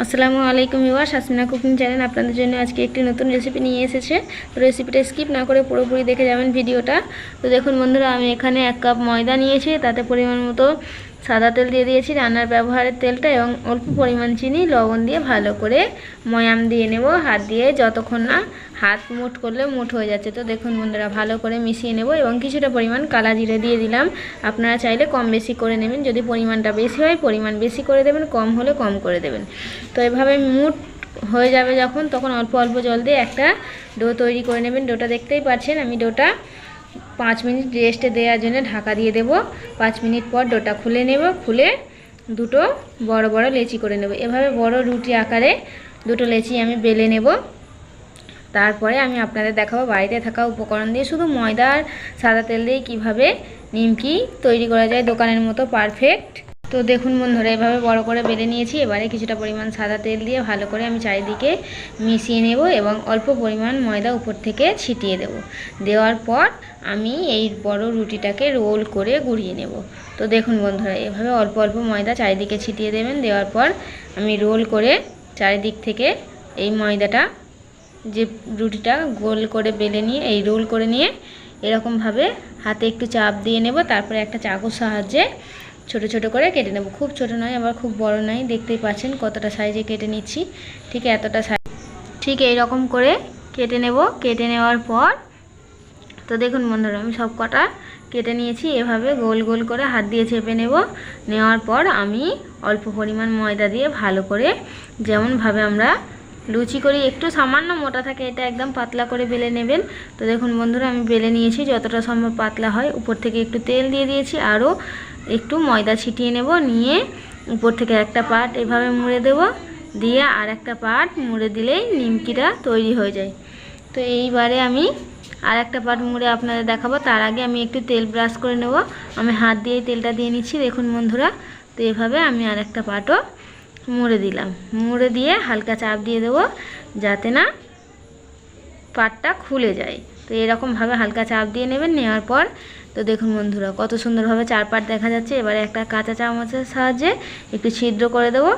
আসসালামু আলাইকুম ইউয়া শাসমিনা cooking channel আপনাদের জন্য আজকে একটি নতুন রেসিপি নিয়ে এসেছে। তো রেসিপিটা স্কিপ না করে পুরোপুরি দেখে যাবেন ভিডিওটা তো দেখুন বন্ধুরা, আমি এখানে এক কাপ ময়দা নিয়েছি, তাতে পরিমাণ মতো সাদা তেল দিয়ে দিয়েছি, রান্নার ব্যবহারের তেলটা এবং অল্প পরিমাণ চিনি, লবণ দিয়ে ভালো করে ময়াম দিয়ে নেব। হাত দিয়ে যতক্ষণ না হাত মুঠ করলে মুঠ হয়ে যাচ্ছে। তো দেখুন বন্ধুরা, ভালো করে মিশিয়ে নেব এবং কিছুটা পরিমাণ কালা জিরে দিয়ে দিলাম। আপনারা চাইলে কম বেশি করে নেবেন। যদি পরিমাণটা বেশি হয়, পরিমাণ বেশি করে দেবেন, কম হলে কম করে দেবেন। তো এভাবে মুঠ হয়ে যাবে যখন, তখন অল্প অল্প জল দিয়ে একটা ডো তৈরি করে নেবেন। ডোটা দেখতেই পাচ্ছেন, আমি ডোটা পাঁচ মিনিট রেস্টে দেওয়ার জন্য ঢাকা দিয়ে দেব। পাঁচ মিনিট পর ডোটা খুলে নেব, খুলে দুটো বড় বড় লেচি করে নেব। এভাবে বড় রুটি আকারে দুটো লেচি আমি বেলে নেব। তারপরে আমি আপনাদের দেখাবো বাড়িতে থাকা উপকরণ দিয়ে শুধু ময়দার সাদা তেল দিয়ে কীভাবে নিমকি তৈরি করা যায়। দোকানের মতো পারফেক্ট তো দেখুন বন্ধুরা, এভাবে বড় করে বেলে নিয়েছি। এবারে কিছুটা পরিমাণ সাদা তেল দিয়ে ভালো করে আমি চারিদিকে মিশিয়ে নেব এবং অল্প পরিমাণ ময়দা উপর থেকে ছিটিয়ে দেব। দেওয়ার পর আমি এই বড় রুটিটাকে রোল করে গুঁড়িয়ে নেব। তো দেখুন বন্ধুরা, এভাবে অল্প অল্প ময়দা চারিদিকে ছিটিয়ে দেবেন। দেওয়ার পর আমি রোল করে চারিদিক থেকে এই ময়দাটা, যে রুটিটা গোল করে বেলে নিয়ে, এই রোল করে নিয়ে এরকমভাবে হাতে একটু চাপ দিয়ে নেব। তারপরে একটা চাকুর সাহায্যে ছোট ছোট করে কেটে নেব। খুব ছোট নয়, আবার খুব বড় নয় দেখতেই পাচ্ছেন কতটা সাইজে কেটে নিচ্ছি। ঠিক এতটা সাইজ ঠিক এই রকম করে কেটে নেব। কেটে নেওয়ার পর, তো দেখুন বন্ধুরা, আমি সব কটা কেটে নিয়েছি। এভাবে গোল গোল করে হাত দিয়ে চেপে নেব। নেওয়ার পর আমি অল্প পরিমাণ ময়দা দিয়ে ভালো করে যেমনভাবে আমরা লুচি করি, একটু সামান্য মোটা থাকে, এটা একদম পাতলা করে বেলে নেবেন। তো দেখুন বন্ধুরা, আমি বেলে নিয়েছি, যতটা সম্ভব পাতলা হয়। উপর থেকে একটু তেল দিয়ে দিয়েছি, আরও একটু ময়দা ছিটিয়ে নেব, নিয়ে উপর থেকে একটা পাট এভাবে মুড়ে দেব, দিয়ে আর একটা পাট মুড়ে দিলেই নিমকিটা তৈরি হয়ে যায়। তো এইবারে আমি আর একটা পাট মুড়ে আপনাদের দেখাবো, তার আগে আমি একটু তেল ব্রাশ করে নেব। আমি হাত দিয়ে তেলটা দিয়ে নিচ্ছি, দেখুন বন্ধুরা, তো এভাবে আমি আর একটা পাটও মুড়ে দিলাম। মুড়ে দিয়ে হালকা চাপ দিয়ে দেবো যাতে না পাটটা খুলে যায়। তো এরকমভাবে হালকা চাপ দিয়ে নেবেন, নেওয়ার পর তো দেখুন বন্ধুরা কত সুন্দরভাবে চার পাট দেখা যাচ্ছে। এবারে একটা কাঁচা চামচের সাহায্যে একটু ছিদ্র করে দেবো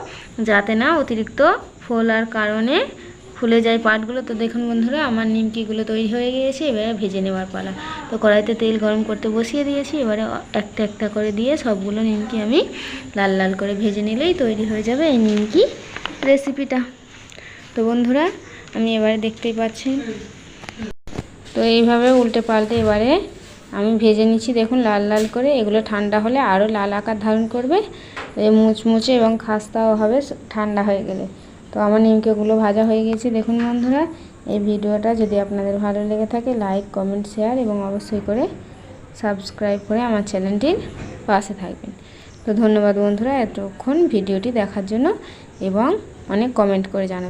যাতে না অতিরিক্ত ফোলার কারণে খুলে যায় পাটগুলো, তো দেখুন বন্ধুরা, আমার নিমকিগুলো তৈরি হয়ে গিয়েছে, এবারে ভেজে নেওয়ার পালা। তো কড়াইতে তেল গরম করতে বসিয়ে দিয়েছি, এবারে একটা একটা করে দিয়ে সবগুলো নিমকি আমি লাল লাল করে ভেজে নিলেই তৈরি হয়ে যাবে এই নিমকি রেসিপিটা। তো বন্ধুরা, আমি এবারে দেখতেই পাচ্ছি তো এইভাবে উল্টে পাল্টে এবারে আমি ভেজে নিচ্ছি, দেখুন লাল লাল করে। এগুলো ঠান্ডা হলে আরও লাল আকার ধারণ করবে মুচমুচে এবং খাস্তাও হবে, ঠান্ডা হয়ে গেলে। তো আমার নিমকেগুলো ভাজা হয়ে গেছে দেখুন বন্ধুরা, এই ভিডিওটা যদি আপনাদের ভালো লেগে থাকে লাইক কমেন্ট শেয়ার এবং অবশ্যই করে সাবস্ক্রাইব করে আমার চ্যানেলটির পাশে থাকবেন। তো ধন্যবাদ বন্ধুরা, এতক্ষণ ভিডিওটি দেখার জন্য এবং অনেক কমেন্ট করে জানাবেন।